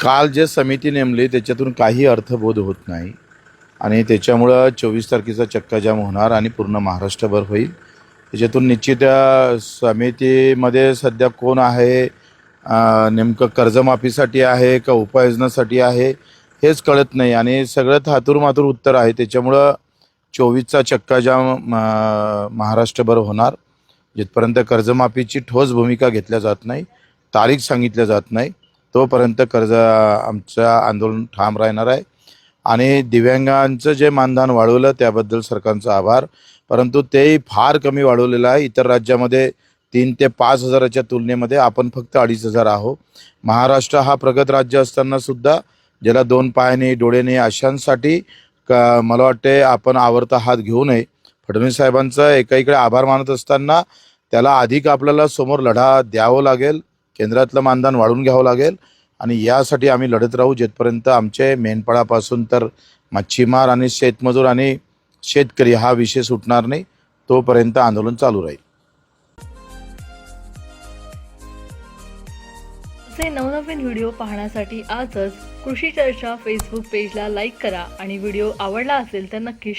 काल जे समिती नेमली त्याच्यातून काही अर्थबोध होत नाही. आणि त्याच्यामुळं चोवीस तारखेचा चक्काजाम होणार आणि पूर्ण महाराष्ट्रभर होईल. त्याच्यातून निश्चित समितीमध्ये सध्या कोण आहे नेमकं कर्जमाफीसाठी आहे का उपाययोजनासाठी आहे हेच कळत नाही. आणि सगळं हातूरमातूर उत्तर आहे. त्याच्यामुळं चोवीसचा चक्काजाम महाराष्ट्रभर होणार. जिथपर्यंत कर्जमाफीची ठोस भूमिका घेतल्या जात नाही तारीख सांगितल्या जात नाही तोपर्यंत कर्ज आमचं आंदोलन ठाम राहणार आहे. आणि दिव्यांगांचं जे मानधन वाढवलं त्याबद्दल सरकारचा आभार. परंतु तेही फार कमी वाढवलेलं आहे. इतर राज्यामध्ये तीन ते पाच हजाराच्या तुलनेमध्ये आपण फक्त अडीच हजार आहो महाराष्ट्र हा प्रगत राज्य असताना सुद्धा ज्याला दोन पायाने डोळ्याने अशांसाठी का मला वाटते आपण आवडता हात घेऊ नये. फडणवीस साहेबांचा एकाईकडे आभार मानत असताना त्याला अधिक आपल्याला समोर लढा द्यावं लागेल. केंद्रातलं मानधन वाढून घ्यावं लागेल आणि यासाठी आम्ही लढत राहू जेथपर्यंत आमचे मेंढपाळापासून तर मच्छीमार आणि शेतमजूर आणि शेतकरी हा विषय सुटणार नाही तोपर्यंत आंदोलन चालू राहील. असे नवनवीन व्हिडिओ पाहण्यासाठी आजच कृषी चर्चा फेसबुक पेजला लाईक करा आणि व्हिडिओ आवडला असेल तर नक्की